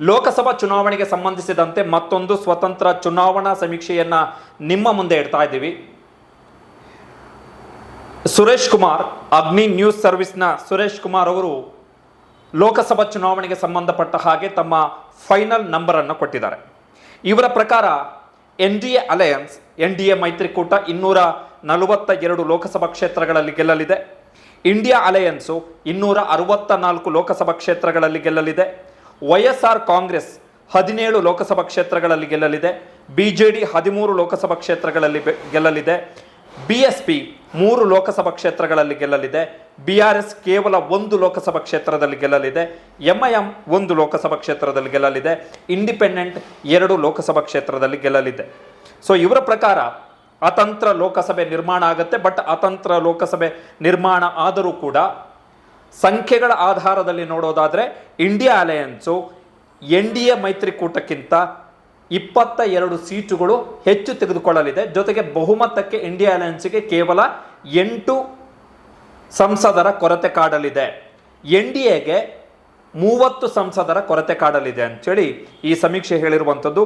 ಲೋಕಸಭಾ ಚುನಾವಣೆಗೆ ಸಂಬಂಧಿಸಿದಂತೆ ಮತ್ತೊಂದು ಸ್ವತಂತ್ರ ಚುನಾವಣಾ ಸಮೀಕ್ಷೆಯನ್ನ ನಿಮ್ಮ ಮುಂದೆ ಇಡ್ತಾ ಇದ್ದೀವಿ. ಸುರೇಶ್ ಕುಮಾರ್, ಅಗ್ನಿ ನ್ಯೂಸ್ ಸರ್ವಿಸ್ನ ಸುರೇಶ್ ಕುಮಾರ್ ಅವರು ಲೋಕಸಭಾ ಚುನಾವಣೆಗೆ ಸಂಬಂಧಪಟ್ಟ ಹಾಗೆ ತಮ್ಮ ಫೈನಲ್ ನಂಬರ್ ಅನ್ನು ಕೊಟ್ಟಿದ್ದಾರೆ. ಇವರ ಪ್ರಕಾರ N D A alliance, N D A ಮೈತ್ರಿಕೂಟ ಇನ್ನೂರ ನಲವತ್ತ ಎರಡು ಲೋಕಸಭಾ ಕ್ಷೇತ್ರಗಳಲ್ಲಿ ಗೆಲ್ಲಲಿದೆ. ಇಂಡಿಯಾ ಅಲಯನ್ಸು ಇನ್ನೂರ ಅರವತ್ತ ನಾಲ್ಕು ಲೋಕಸಭಾ ಕ್ಷೇತ್ರಗಳಲ್ಲಿ ಗೆಲ್ಲಲಿದೆ. ವೈ ಎಸ್ ಆರ್ ಕಾಂಗ್ರೆಸ್ ಹದಿನೇಳು ಲೋಕಸಭಾ ಕ್ಷೇತ್ರಗಳಲ್ಲಿ ಗೆಲ್ಲಲಿದೆ. ಬಿ ಜೆ ಡಿ ಹದಿಮೂರು ಲೋಕಸಭಾ ಕ್ಷೇತ್ರಗಳಲ್ಲಿ ಗೆಲ್ಲಲಿದೆ ಬಿ ಎಸ್ ಪಿ ಮೂರು ಲೋಕಸಭಾ ಕ್ಷೇತ್ರಗಳಲ್ಲಿ ಗೆಲ್ಲಲಿದೆ. ಬಿ ಆರ್ ಎಸ್ ಕೇವಲ ಒಂದು ಲೋಕಸಭಾ ಕ್ಷೇತ್ರದಲ್ಲಿ ಗೆಲ್ಲಲಿದೆ. ಎಂ ಐ ಎಂ ಒಂದು ಲೋಕಸಭಾ ಕ್ಷೇತ್ರದಲ್ಲಿ ಗೆಲ್ಲಲಿದೆ. ಇಂಡಿಪೆಂಡೆಂಟ್ ಎರಡು ಲೋಕಸಭಾ ಕ್ಷೇತ್ರದಲ್ಲಿ ಗೆಲ್ಲಲಿದೆ. ಸೊ ಇವರ ಪ್ರಕಾರ ಅತಂತ್ರ ಲೋಕಸಭೆ ನಿರ್ಮಾಣ ಆಗುತ್ತೆ, ಬಟ್ ಅತಂತ್ರ ಲೋಕಸಭೆ ನಿರ್ಮಾಣ ಆದರೂ ಕೂಡ ಸಂಖ್ಯೆಗಳ ಆಧಾರದಲ್ಲಿ ನೋಡೋದಾದರೆ India alliance, N D A ಮೈತ್ರಿಕೂಟಕ್ಕಿಂತ ಇಪ್ಪತ್ತ ಎರಡು ಸೀಟುಗಳು ಹೆಚ್ಚು ತೆಗೆದುಕೊಳ್ಳಲಿದೆ. ಜೊತೆಗೆ ಬಹುಮತಕ್ಕೆ ಇಂಡಿಯಾ ಅಲಯನ್ಸ್ಗೆ ಕೇವಲ ಎಂಟು ಸಂಸದರ ಕೊರತೆ ಕಾಡಲಿದೆ. ಎನ್ ಡಿ ಎಗೆ ಮೂವತ್ತು ಸಂಸದರ ಕೊರತೆ ಕಾಡಲಿದೆ ಅಂತೇಳಿ ಈ ಸಮೀಕ್ಷೆ ಹೇಳಿರುವಂಥದ್ದು.